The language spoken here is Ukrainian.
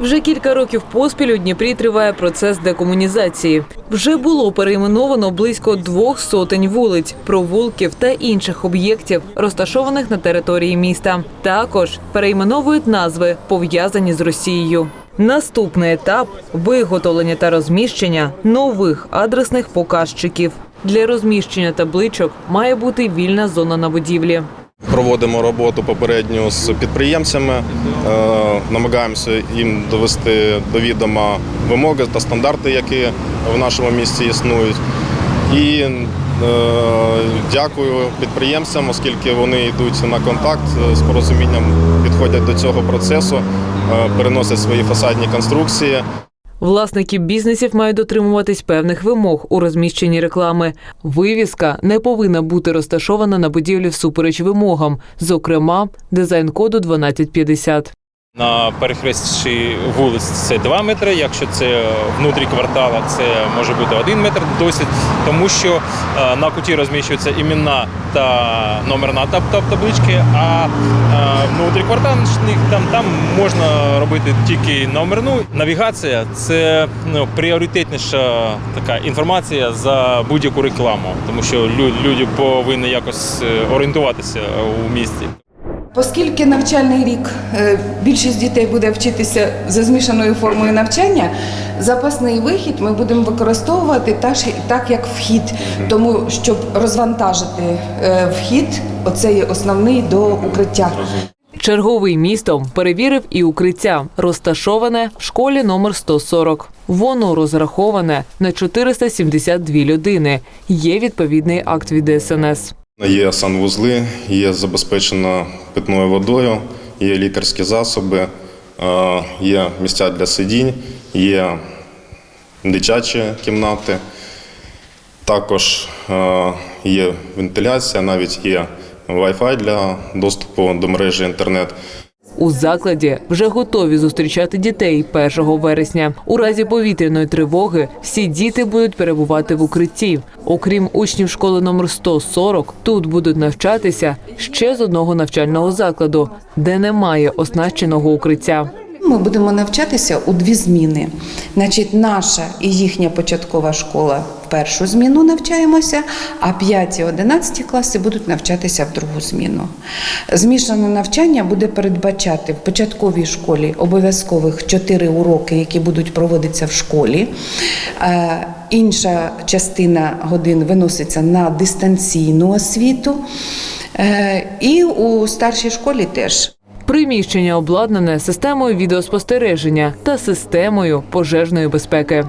Вже кілька років поспіль у Дніпрі триває процес декомунізації. Вже було перейменовано близько двох сотень вулиць, провулків та інших об'єктів, розташованих на території міста. Також перейменовують назви, пов'язані з Росією. Наступний етап виготовлення та розміщення нових адресних показчиків. Для розміщення табличок має бути вільна зона на будівлі. Проводимо роботу попередню з підприємцями, е, намагаємося їм довести до відома вимоги та стандарти, які в нашому місті існують. І е, дякую підприємцям, оскільки вони йдуть на контакт з порозумінням, підходять до цього процесу, е, переносять свої фасадні конструкції. Власники бізнесів мають дотримуватись певних вимог у розміщенні реклами. Вивіска не повинна бути розташована на будівлі всупереч вимогам, зокрема, дизайн коду 1250. На перехресті вулиць це 2 метри. Якщо це внутрі квартала, це може бути 1 метр досить, тому що е, на куті розміщуються імена та номерна таб- таб- таблички, а е, внутрі квартальних там, там можна робити тільки номерну. Навігація це ну, пріоритетніша така інформація за будь-яку рекламу, тому що люди повинні якось е, орієнтуватися у місті. Оскільки навчальний рік е, більшість дітей буде вчитися за змішаною формою навчання, запасний вихід ми будемо використовувати так, так як вхід, тому щоб розвантажити е, вхід, оцей основний до укриття. Черговий містом перевірив і укриття, розташоване в школі номер 140. Воно розраховане на 472 людини. Є відповідний акт від ДСНС. Є санвузли, є забезпечено питною водою, є лікарські засоби, є місця для сидінь, є дитячі кімнати. Також є вентиляція, навіть є Wi-Fi для доступу до мережі інтернет. У закладі вже готові зустрічати дітей 1 вересня. У разі повітряної тривоги всі діти будуть перебувати в укритті. Окрім учнів школи номер 140, тут будуть навчатися ще з одного навчального закладу, де немає оснащеного укриття. Ми будемо навчатися у дві зміни. Значить, наша і їхня початкова школа в першу зміну навчаємося, а 5-11 класи будуть навчатися в другу зміну. Змішане навчання буде передбачати в початковій школі обов'язкових 4 уроки, які будуть проводитися в школі. Е, Інша частина годин виноситься на дистанційну освіту. Е, І у старшій школі теж. Приміщення обладнане системою відеоспостереження та системою пожежної безпеки.